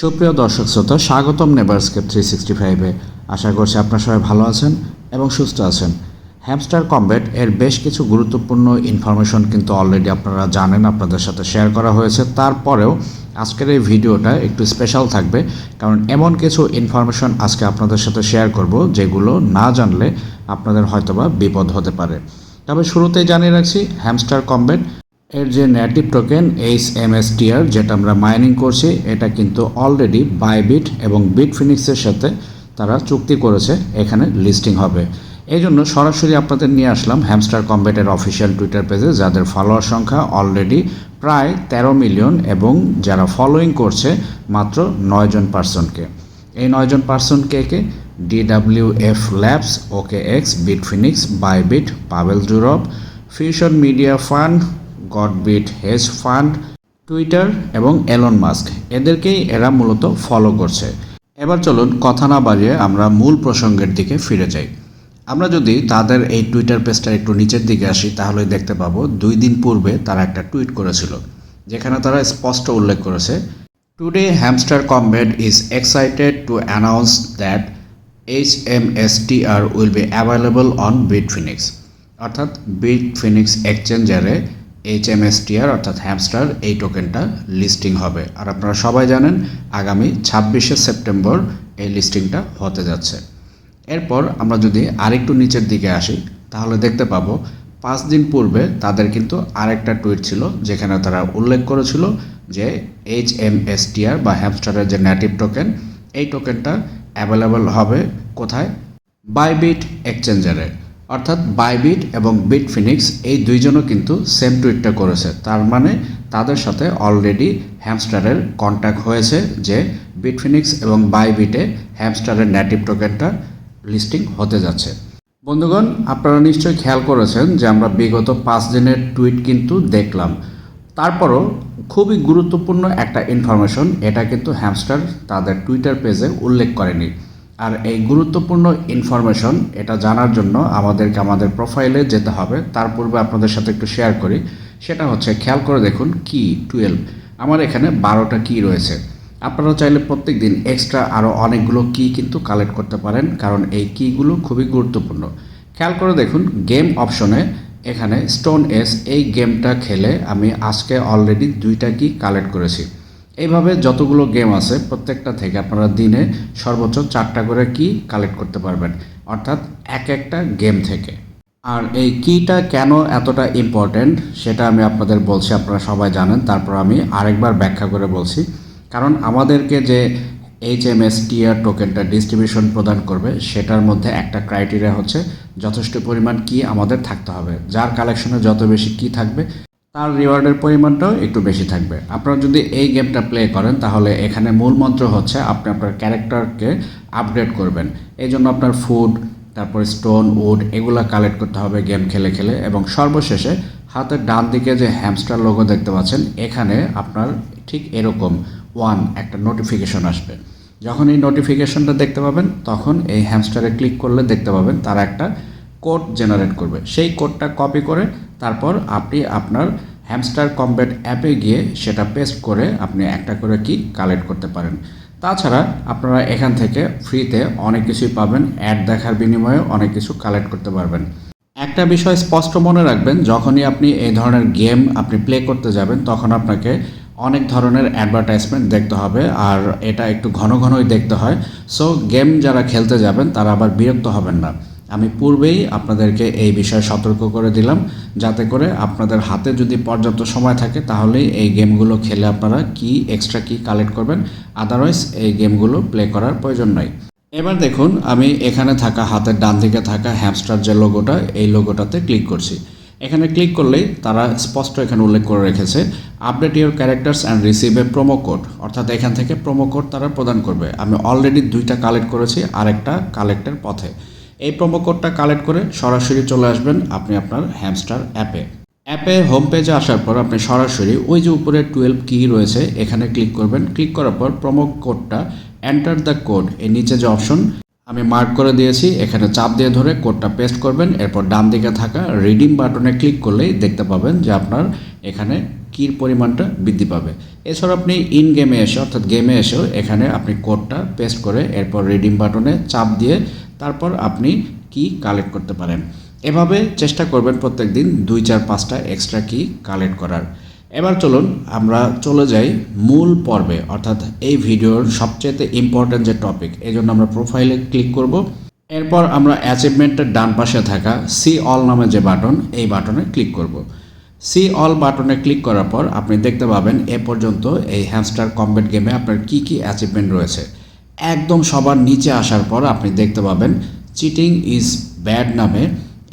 সুপ্রিয় দর্শক শ্রোতা, স্বাগতম নেভারস্কেপ থ্রি সিক্সটি ফাইভে আশা করছি আপনার সবাই ভালো আছেন এবং সুস্থ আছেন। হ্যামস্টার কমব্যাট এর বেশ কিছু গুরুত্বপূর্ণ ইনফরমেশন কিন্তু অলরেডি আপনারা জানেন, আপনাদের সাথে শেয়ার করা হয়েছে। তারপরেও আজকের এই ভিডিওটা একটু স্পেশাল থাকবে, কারণ এমন কিছু ইনফরমেশন আজকে আপনাদের সাথে শেয়ার করব, যেগুলো না জানলে আপনাদের হয়তোবা বিপদ হতে পারে। তবে শুরুতেই জানিয়ে রাখছি, হ্যামস্টার কমব্যাট এর যে native token H M S TR যেটা আমরা মাইনিং করছি, এটা কিন্তু অলরেডি বাইবিট এবং বিট ফিনিক্সের সাথে তারা চুক্তি করেছে, এখানে লিস্টিং হবে। এই জন্য সরাসরি আপনাদের নিয়ে আসলাম হ্যামস্টার কম্বেটের অফিসিয়াল টুইটার পেজে যাদের ফলোয়ার সংখ্যা অলরেডি প্রায় তেরো মিলিয়ন এবং যারা ফলোয়িং করছে মাত্র নয়জন পার্সনকে এই নয়জন পার্সন কে কে? D W F labs O K X Bitfinex Bybit Pavel জুরব fusion media fund Gotbit hedge fund Twitter এবং এলন মাস্ক এদেরকেই এরা মূলত ফলো করছে। এবার চলুন কথা না বাড়িয়ে আমরা মূল প্রসঙ্গের দিকে ফিরে যাই। আমরা যদি তাদের এই টুইটার পেজটা একটু নিচের দিকে আসি তাহলে দেখতে পাবো দুই দিন পূর্বে তারা একটা টুইট করেছিল, যেখানে তারা স্পষ্ট উল্লেখ করেছে today Hamster Kombat is excited to announce that H M S T R will be available on Bitfinex অর্থাৎ বিট ফিনিক্স এক্সচেঞ্জারে এইচ এম এস অর্থাৎ হ্যামস্টার এই টোকেনটা লিস্টিং হবে। আর আপনারা সবাই জানেন, আগামী ছাব্বিশে সেপ্টেম্বর এই লিস্টিংটা হতে যাচ্ছে। এরপর আমরা যদি আরেকটু নিচের দিকে আসি, তাহলে দেখতে পাবো, পাঁচ দিন পূর্বে তাদের কিন্তু আরেকটা টুইট ছিল, যেখানে তারা উল্লেখ করেছিল যে এইচ এম এস টিআর বা হ্যামস্টারের যে নেটিভ টোকেন এই টোকেনটা অ্যাভেলেবল হবে কোথায়? বাইবিট এক্সচেঞ্জারে অর্থাৎ বাইবিট এবং বিট ফিনিক্স এই দুইজনও কিন্তু সেম টুইটটা করেছে। তার মানে তাদের সাথে অলরেডি হ্যামস্টারের কন্ট্যাক্ট হয়েছে যে বিট ফিনিক্স এবং বাইবিটে হ্যামস্টারের নেটিভ টোকেনটা লিস্টিং হতে যাচ্ছে। বন্ধুগণ, আপনারা নিশ্চয়ই খেয়াল করেছেন যে আমরা বিগত পাঁচ দিনের টুইট কিন্তু দেখলাম। তারপরও খুবই গুরুত্বপূর্ণ একটা ইনফরমেশন এটা কিন্তু হ্যামস্টার তাদের টুইটার পেজে উল্লেখ করেনি। আর এই গুরুত্বপূর্ণ ইনফরমেশন এটা জানার জন্য আমাদেরকে আমাদের প্রোফাইলে যেতে হবে। তার পূর্বে আপনাদের সাথে একটু শেয়ার করি। সেটা হচ্ছে খেয়াল করে দেখুন কি টুয়েলভ আমার এখানে বারোটা কি রয়েছে। আপনারা চাইলে প্রত্যেক দিন এক্সট্রা আরও অনেকগুলো কি কিন্তু কালেক্ট করতে পারেন, কারণ এই কিগুলো খুবই গুরুত্বপূর্ণ। খেয়াল করে দেখুন গেম অপশনে এখানে স্টোন এস এই গেমটা খেলে আমি আজকে অলরেডি দুইটা কি কালেক্ট করেছি। এইভাবে যতগুলো গেম আছে প্রত্যেকটা থেকে আপনারা দিনে সর্বোচ্চ চারটা করে কি কালেক্ট করতে পারবেন। অর্থাৎ এক একটা গেম থেকে। আর এই কিটা কেন এতটা ইম্পর্ট্যান্ট সেটা আমি আপনাদের বলছি, আপনারা সবাই জানেন। তারপর আমি আরেকবার ব্যাখ্যা করে বলছি। কারণ আমাদেরকে যে H M S T R টোকেনটা ডিস্ট্রিবিউশন প্রদান করবে, সেটার মধ্যে একটা ক্রাইটেরিয়া হচ্ছে যথেষ্ট পরিমাণ কি আমাদের থাকতে হবে। যার কালেকশনে যত বেশি কি থাকবে তার রিওয়ার্ডের পরিমাণটাও একটু বেশি থাকবে। আপনারা যদি এই গেমটা প্লে করেন, তাহলে এখানে মূল মন্ত্র হচ্ছে আপনি আপনার ক্যারেক্টারকে আপগ্রেড করবেন। এই জন্য আপনার ফুড তারপর স্টোন উড এগুলো কালেক্ট করতে হবে গেম খেলে খেলে এবং সর্বশেষে হাতের ডান দিকে যে হ্যামস্টার লোগো দেখতে পাচ্ছেন, এখানে আপনার ঠিক এরকম ওয়ান একটা নোটিফিকেশন আসবে। যখন এই নোটিফিকেশনটা দেখতে পাবেন, তখন এই হ্যামস্টারে ক্লিক করলে দেখতে পাবেন তারা একটা কোড জেনারেট করবে। সেই কোডটা কপি করে তারপর আপনি আপনার হ্যামস্টার কমব্যাট অ্যাপে গিয়ে সেটা পেস্ট করে আপনি একটা করে কি কালেক্ট করতে পারেন। তাছাড়া আপনারা এখান থেকে ফ্রিতে অনেক কিছুই পাবেন অ্যাড দেখার বিনিময়ে অনেক কিছু কালেক্ট করতে পারবেন। একটা বিষয় স্পষ্ট মনে রাখবেন, যখনই আপনি এই ধরনের গেম আপনি প্লে করতে যাবেন, তখন আপনাকে অনেক ধরনের অ্যাডভার্টাইজমেন্ট দেখতে হবে, আর এটা একটু ঘন ঘনই দেখতে হয়। সো গেম যারা খেলতে যাবেন, তারা আবার বিরক্ত হবেন না। আমি পূর্বেই আপনাদেরকে এই বিষয়ে সতর্ক করে দিলাম, যাতে করে আপনাদের হাতে যদি পর্যাপ্ত সময় থাকে তাহলেই এই গেমগুলো খেলে আপনারা কি এক্সট্রা কি কালেক্ট করবেন? আদারওয়াইজ এই গেমগুলো প্লে করার প্রয়োজন নয় এবার দেখুন, আমি এখানে থাকা হাতের ডান দিকে থাকা হ্যামস্টার যে লোগোটা এই লোগোটাতে ক্লিক করছি। এখানে ক্লিক করলেই তারা স্পষ্ট এখানে উল্লেখ করে রেখেছে update your characters and receive a promo code অর্থাৎ এখান থেকে প্রোমো কোড তারা প্রদান করবে। আমি অলরেডি দুইটা কালেক্ট করেছি, আরেকটা কালেক্টের পথে। এই প্রোমো কোডটা কালেক্ট করে সরাসরি চলে আসবেন আপনি আপনার হ্যামস্টার অ্যাপে অ্যাপে হোম পেজে আসার পর আপনি সরাসরি ওই যে উপরে টুয়েলভ কি রয়েছে, এখানে ক্লিক করবেন। ক্লিক করার পর প্রোমো কোডটা এন্টার দ্য কোড এর নিচে যে অপশন আমি মার্ক করে দিয়েছি, এখানে চাপ দিয়ে ধরে কোডটা পেস্ট করবেন। এরপর ডান দিকে থাকা রিডিম বাটনে ক্লিক করলেই দেখতে পাবেন যে আপনার এখানে কির পরিমাণটা বৃদ্ধি পাবে। এছাড়া আপনি ইন গেমে এসে, অর্থাৎ গেমে এসেও এখানে আপনি কোডটা পেস্ট করে এরপর রিডিম বাটনে চাপ দিয়ে তারপর আপনি কি কালেক্ট করতে পারেন। এভাবে চেষ্টা করবেন প্রত্যেক দিন দুই, চার, পাঁচটা এক্সট্রা কি কালেক্ট করার। এবার চলুন আমরা চলে যাই মূল পর্বে, অর্থাৎ এই ভিডিওর সবচেয়ে ইম্পর্ট্যান্ট যে টপিক এই জন্য আমরা প্রোফাইলে ক্লিক করব। এরপর আমরা অ্যাচিভমেন্টের ডান পাশে থাকা সি অল নামে যে বাটন এই বাটনে ক্লিক করব। সি অল বাটনে ক্লিক করার পর আপনি দেখতে পাবেন এ পর্যন্ত এই হ্যামস্টার কম্বেট গেমে আপনার কি কি অ্যাচিভমেন্ট রয়েছে। একদম সবার নিচে আসার পর আপনি দেখতে পাবেন চিটিং ইজ ব্যাড নামে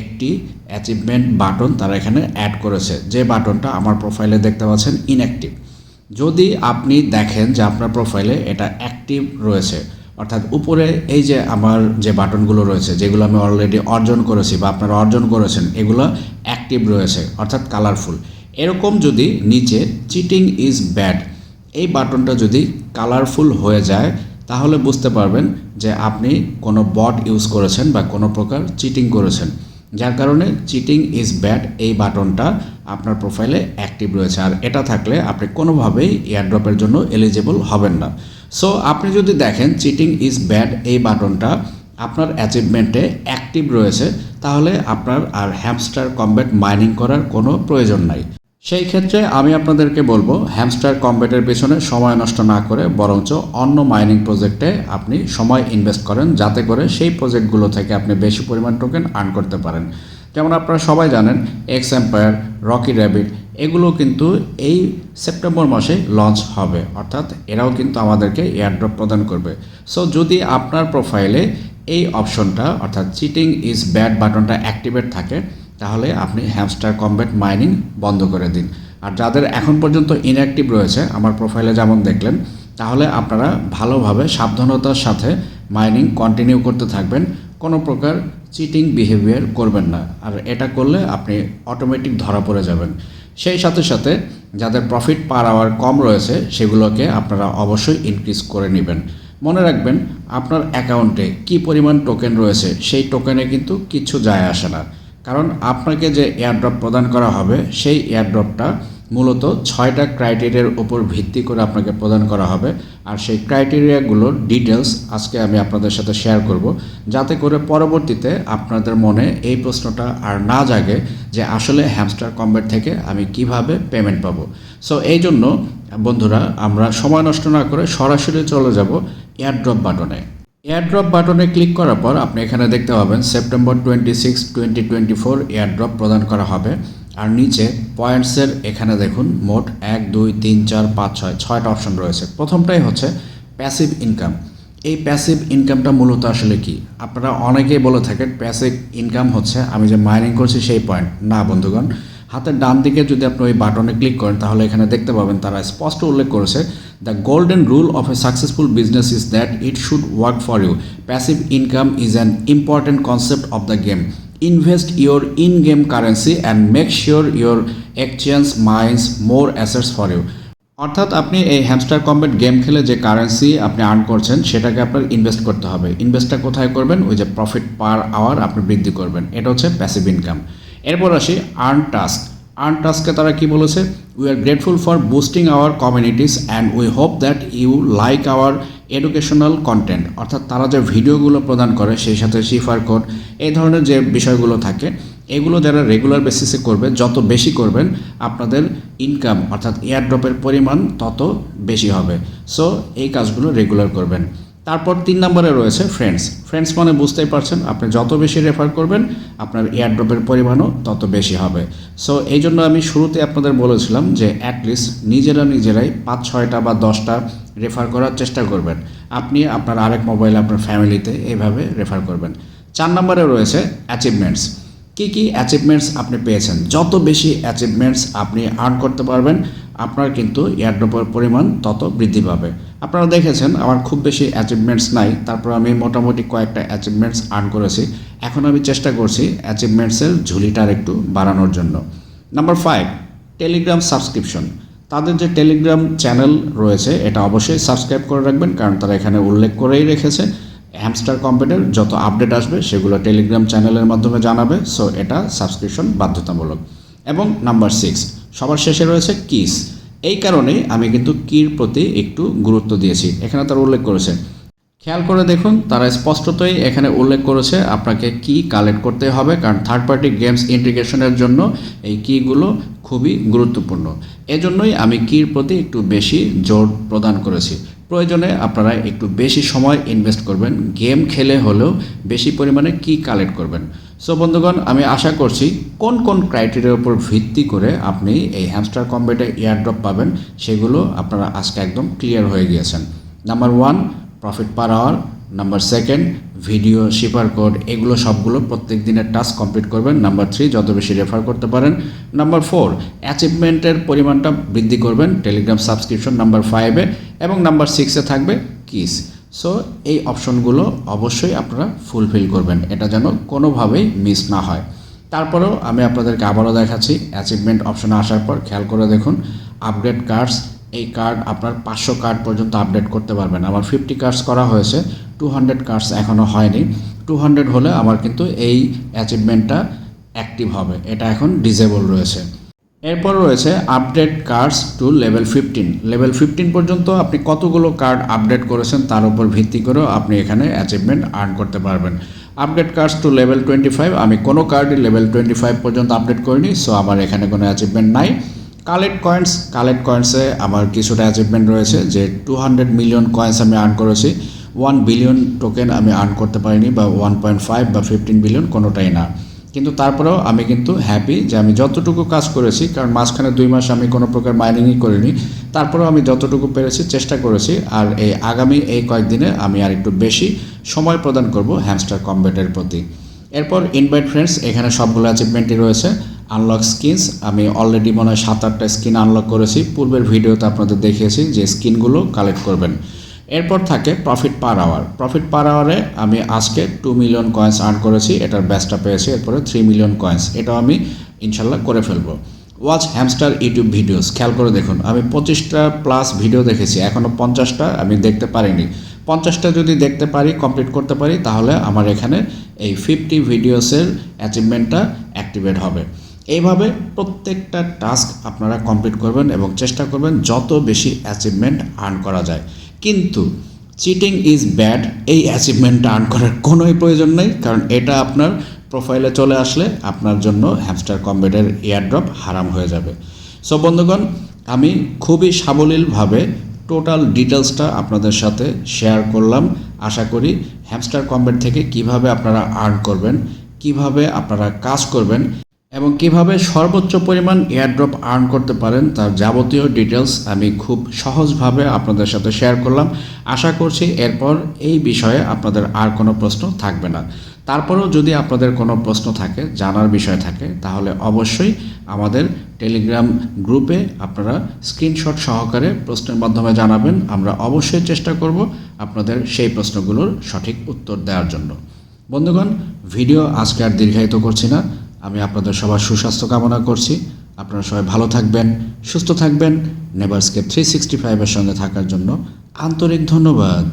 একটি অ্যাচিভমেন্ট বাটন তারা এখানে অ্যাড করেছে। যে বাটনটা আমার প্রোফাইলে দেখতে পাচ্ছেন ইনঅ্যাক্টিভ যদি আপনি দেখেন যে আপনার প্রোফাইলে এটা অ্যাক্টিভ রয়েছে অর্থাৎ উপরে এই যে আমার যে বাটনগুলো রয়েছে, যেগুলো আমি অলরেডি অর্জন করেছি বা আপনারা অর্জন করেছেন, এগুলো অ্যাক্টিভ রয়েছে, অর্থাৎ কালারফুল এরকম যদি নিচে চিটিং ইজ ব্যাড এই বাটনটা যদি কালারফুল হয়ে যায়, তাহলে বুঝতে পারবেন যে আপনি কোনো বট ইউজ করেছেন বা কোনো প্রকার চিটিং করেছেন। যার কারণে চিটিং ইজ ব্যাড এই বাটনটা আপনার প্রোফাইলে অ্যাক্টিভ রয়েছে। আর এটা থাকলে আপনি কোনোভাবেই এয়ারড্রপের জন্য এলিজিবল হবেন না। সো আপনি যদি দেখেন চিটিং ইজ ব্যাড এই বাটনটা আপনার অ্যাচিভমেন্টে অ্যাক্টিভ রয়েছে, তাহলে আপনার আর হ্যামস্টার কম্ব্যাট মাইনিং করার কোনো প্রয়োজন নাই। সেই ক্ষেত্রে আমি আপনাদেরকে বলব হ্যামস্টার কম্ব্যাটের পেছনে সময় নষ্ট না করে বরঞ্চ অন্য মাইনিং প্রজেক্টে আপনি সময় ইনভেস্ট করেন, যাতে করে সেই প্রজেক্টগুলো থেকে আপনি বেশি পরিমাণ টোকেন আর্ন করতে পারেন। যেমন আপনারা সবাই জানেন এক্স এম্পায়ার রকি র্যাবিট এগুলো কিন্তু এই সেপ্টেম্বর মাসে লঞ্চ হবে। অর্থাৎ এরাও কিন্তু আমাদেরকে এয়ারড্রপ প্রদান করবে। সো যদি আপনার প্রোফাইলে এই অপশনটা অর্থাৎ চিটিং ইজ ব্যাড বাটনটা অ্যাক্টিভেট থাকে তাহলে আপনি হ্যামস্টার কম্ব্যাট মাইনিং বন্ধ করে দিন। আর যাদের এখন পর্যন্ত ইনঅ্যাক্টিভ রয়েছে, আমার প্রোফাইলে যেমন দেখলেন, তাহলে আপনারা ভালোভাবে সাবধানতার সাথে মাইনিং কন্টিনিউ করতে থাকবেন। কোনো প্রকার চিটিং বিহেভিয়ার করবেন না। আর এটা করলে আপনি অটোমেটিক ধরা পড়ে যাবেন। সেই সাথে সাথে যাদের প্রফিট পার আওয়ার কম রয়েছে, সেগুলোকে আপনারা অবশ্যই ইনক্রিজ করে নেবেন। মনে রাখবেন, আপনার অ্যাকাউন্টে কি পরিমাণ টোকেন রয়েছে, সেই টোকেনে কিন্তু কিছু যায় আসে না। কারণ আপনাকে যে এয়ারড্রপ প্রদান করা হবে, সেই এয়ারড্রপটা মূলত ছয়টা ক্রাইটেরিয়ার উপর ভিত্তি করে আপনাকে প্রদান করা হবে। আর সেই ক্রাইটেরিয়াগুলোর ডিটেলস আজকে আমি আপনাদের সাথে শেয়ার করব, যাতে করে পরবর্তীতে আপনাদের মনে এই প্রশ্নটা আর না জাগে যে আসলে হ্যামস্টার কম্বেট থেকে আমি কীভাবে পেমেন্ট পাবো। সো এই জন্য বন্ধুরা, আমরা সময় নষ্ট না করে সরাসরি চলে যাব এয়ারড্রপ বাটনে এয়ারড্রপ বাটনে ক্লিক করার পর আপনি এখানে দেখতে পাবেন September twenty six twenty twenty four airdrop প্রদান করা হবে। আর নিচে পয়েন্টসের এখানে দেখুন, মোট এক, দুই, তিন, চার, পাঁচ, ছয়, ছয়টা অপশন রয়েছে। প্রথমটাই হচ্ছে প্যাসিভ ইনকাম এই প্যাসিভ ইনকামটা মূলত আসলে কি? আপনারা অনেকেই বলে থাকেন প্যাসিভ ইনকাম হচ্ছে, আমি যে মাইনিং করছি সেই পয়েন্ট না, বন্ধুগণ হাতের ডান দিকে যদি আপনি ওই বাটনে ক্লিক করেন, তাহলে এখানে দেখতে পাবেন তারা স্পষ্ট উল্লেখ করেছে the golden rule of a successful business is that it should work for you passive income is an important concept of the game invest your in game currency and make sure your exchange mines more assets for you অর্থাৎ আপনি এই hamster combat game খেলে যে currency আপনি earn করছেন, সেটাকে আপনার invest করতে হবে। ইনভেস্টটা কোথায় করবেন? ওই যে প্রফিট পার আওয়ার আপনি বৃদ্ধি করবেন। এটা হচ্ছে প্যাসিভ ইনকাম এরপর আসি আর্ন টাস্ক আর্ন টাস্কে তারা কি বলেছে? We are grateful for boosting our communities and we hope that you like our educational content অর্থাৎ তারা যে ভিডিওগুলো প্রদান করে, সেই সাথে শিফার কোড এই ধরনের যে বিষয়গুলো থাকে, এগুলো যারা রেগুলার বেসিসে করবে, যত বেশি করবেন, আপনাদের ইনকাম অর্থাৎ এয়ারড্রপের পরিমাণ তত বেশি হবে। সো এই কাজগুলো রেগুলার করবেন। তারপর তিন নম্বরে রয়েছে ফ্রেন্ডস ফ্রেন্ডস মানে বুঝতেই পারছেন, আপনি যত বেশি রেফার করবেন, আপনার এয়ারড্রপের পরিমাণও তত বেশি হবে। সো এই জন্য আমি শুরুতে আপনাদের বলেছিলাম যে অ্যাটলিস্ট নিজেরা নিজেরাই পাঁচ ছয়টা বা দশটা রেফার করার চেষ্টা করবেন। আপনি আপনার আরেক মোবাইল আপনার ফ্যামিলিতে এইভাবে রেফার করবেন। চার নম্বরে রয়েছে অ্যাচিভমেন্টস কী কী অ্যাচিভমেন্টস আপনি পেয়েছেন? যত বেশি অ্যাচিভমেন্টস আপনি আর্ন করতে পারবেন আপনার কিন্তু এয়ারড্রপের পরিমাণ তত বৃদ্ধি পাবে। আপনারা দেখেছেন, আমার খুব বেশি অ্যাচিভমেন্টস নাই, তারপর আমি মোটামুটি কয়েকটা অ্যাচিভমেন্টস আর্ন করেছি। এখন আমি চেষ্টা করছি অ্যাচিভমেন্টসের ঝুলিটার একটু বাড়ানোর জন্য। নাম্বার ফাইভ টেলিগ্রাম সাবস্ক্রিপশন তাদের যে টেলিগ্রাম চ্যানেল রয়েছে, এটা অবশ্যই সাবস্ক্রাইব করে রাখবেন, কারণ তারা এখানে উল্লেখ করেই রেখেছে। হ্যামস্টার কম্পিউটার যত আপডেট আসবে, সেগুলো টেলিগ্রাম চ্যানেলের মাধ্যমে জানাবে সো এটা সাবস্ক্রিপশন বাধ্যতামূলক। এবং নাম্বার সিক্স সবার শেষে রয়েছে কিস। এই কারণে আমি কিন্তু কির প্রতি একটু গুরুত্ব দিয়েছি। এখানে তার উল্লেখ করেছে। খেয়াল করে দেখুন, তারা স্পষ্টতই এখানে উল্লেখ করেছে আপনাকে কি কালেক্ট করতে হবে, কারণ থার্ড পার্টি গেমস ইন্টিগ্রেশনের জন্য এই কিগুলো খুবই গুরুত্বপূর্ণ। এজন্যই আমি কির প্রতি একটু বেশি জোর প্রদান করেছি। প্রয়োজনে আপনারা একটু বেশি সময় ইনভেস্ট করবেন। গেম খেলে হলেও বেশি পরিমাণে কি কালেক্ট করবেন। সো বন্ধুগণ, আমি আশা করছি কোন কোন ক্রাইটেরিয়ার উপর ভিত্তি করে আপনি এই হ্যামস্টার কম্বেটে এয়ারড্রপ পাবেন, সেগুলো আপনারা আজকে একদম ক্লিয়ার হয়ে গিয়েছেন। Number one profit per hour number second video cipher code এগুলো সবগুলো প্রত্যেক দিনের টাস্ক কমপ্লিট করবেন। নাম্বার থ্রি যত বেশি রেফার করতে পারেন। নাম্বার ফোর অ্যাচিভমেন্টের পরিমাণটা বৃদ্ধি করবেন। টেলিগ্রাম সাবস্ক্রিপশন নাম্বার ফাইভে এবং নাম্বার সিক্সে থাকবে কিস সো এই অপশনগুলো অবশ্যই আপনারা ফুলফিল করবেন। এটা যেন কোনোভাবেই মিস না হয়। তারপরেও আমি আপনাদেরকে আবারও দেখাচ্ছি। অ্যাচিভমেন্ট অপশনে আসার পর খেয়াল করে দেখুন। আপগ্রেড কার্ডস এই কার্ড আপনার পাঁচশো কার্ড পর্যন্ত আপডেট করতে পারবেন। আমার ফিফটি কার্ডস করা হয়েছে। টু হান্ড্রেড কার্ডস এখনও হয়নি। টু হান্ড্রেড হলে আমার কিন্তু এই অ্যাচিভমেন্টটা অ্যাক্টিভ হবে। এটা এখন ডিজেবল রয়েছে। এরপর রয়েছে update cards to level fifteen level fifteen পর্যন্ত আপনি কতগুলো কার্ড আপডেট করেছেন তার উপর ভিত্তি করেও আপনি এখানে অ্যাচিভমেন্ট আর্ন করতে পারবেন। Update cards to level twenty five আমি কোনো কার্ডই লেভেল টোয়েন্টি ফাইভ পর্যন্ত আপডেট করিনি সো আমার এখানে কোনো অ্যাচিভমেন্ট নাই। কালেক্ট কয়েন্স কালেক্ট কয়েন্সে আমার কিছুটা অ্যাচিভমেন্ট রয়েছে, যে টু হান্ড্রেড মিলিয়ন কয়েন্স আমি আর্ন করেছি। ওয়ান বিলিয়ন টোকেন আমি আর্ন করতে পারিনি বা ওয়ান পয়েন্ট ফাইভ বা ফিফটিন বিলিয়ন কোনোটাই না। কিন্তু তারপরেও আমি কিন্তু হ্যাপি যে আমি যতটুকু কাজ করেছি, কারণ মাঝখানে দুই মাস আমি কোনো প্রকার মাইনিংই করিনি, তারপরেও আমি যতটুকু পেরেছি চেষ্টা করেছি, আর এই আগামী এই কয়েকদিনে আমি আর একটু বেশি সময় প্রদান করব হ্যামস্টার কম্বেটের প্রতি। এরপর ইনভাইট ফ্রেন্ডস এখানে সবগুলো অ্যাচিভমেন্টই রয়েছে আনলক স্কিনস আমি অলরেডি মনে হয় সাত আটটা স্কিন আনলক করেছি। পূর্বের ভিডিওতে আপনাদের দেখিয়েছি যে স্কিনগুলো কালেক্ট করবেন। এরপর থাকে profit per hour profit per আওয়ারে আমি আজকে টু মিলিয়ন কয়েন্স আর্ন করেছি, এটার ব্যাচটা পেয়েছি, এরপরে থ্রি মিলিয়ন কয়েন্স এটাও আমি ইনশাল্লাহ করে ফেলব। ওয়াচ হ্যামস্টার ইউটিউব ভিডিওস খেয়াল করে দেখুন, আমি পঁচিশটা প্লাস ভিডিও দেখেছি এখনও পঞ্চাশটা আমি দেখতে পারিনি। পঞ্চাশটা যদি দেখতে পারি কমপ্লিট করতে পারি, তাহলে আমার এখানে এই ফিফটি ভিডিওসের অ্যাচিভমেন্টটা অ্যাক্টিভেট হবে। এইভাবে প্রত্যেকটা টাস্ক আপনারা কমপ্লিট করবেন এবং চেষ্টা করবেন যত বেশি অ্যাচিভমেন্ট আর্ন করা যায়। কিন্তু চিটিং ইজ ব্যাড এই অ্যাচিভমেন্টটা আর্ন করার কোনোই প্রয়োজন নেই, কারণ এটা আপনার প্রোফাইলে চলে আসলে আপনার জন্য হ্যামস্টার কম্বেটের এয়ারড্রপ হারাম হয়ে যাবে। সো বন্ধুগণ, আমি খুবই সাবলীলভাবে টোটাল ডিটেলসটা আপনাদের সাথে শেয়ার করলাম। আশা করি হ্যামস্টার কম্বেট থেকে কীভাবে আপনারা আর্ন করবেন, কীভাবে আপনারা কাজ করবেন এবং কীভাবে সর্বোচ্চ পরিমাণ এয়ারড্রপ আর্ন করতে পারেন তার যাবতীয় ডিটেলস আমি খুব সহজভাবে আপনাদের সাথে শেয়ার করলাম। আশা করছি এরপর এই বিষয়ে আপনাদের আর কোনো প্রশ্ন থাকবে না। তারপরেও যদি আপনাদের কোনো প্রশ্ন থাকে, জানার বিষয় থাকে, তাহলে অবশ্যই আমাদের টেলিগ্রাম গ্রুপে আপনারা স্ক্রিনশট সহকারে প্রশ্নের মাধ্যমে জানাবেন। আমরা অবশ্যই চেষ্টা করব আপনাদের সেই প্রশ্নগুলোর সঠিক উত্তর দেওয়ার জন্য। বন্ধুগণ ভিডিও আজকে আর দীর্ঘায়িত করছি না। আমি আপনাদের সবার সুস্বাস্থ্য কামনা করছি। আপনারা সবাই ভালো থাকবেন, সুস্থ থাকবেন। নেভারস্কেপ থ্রি সিক্সটি ফাইভের সঙ্গে থাকার জন্য আন্তরিক ধন্যবাদ।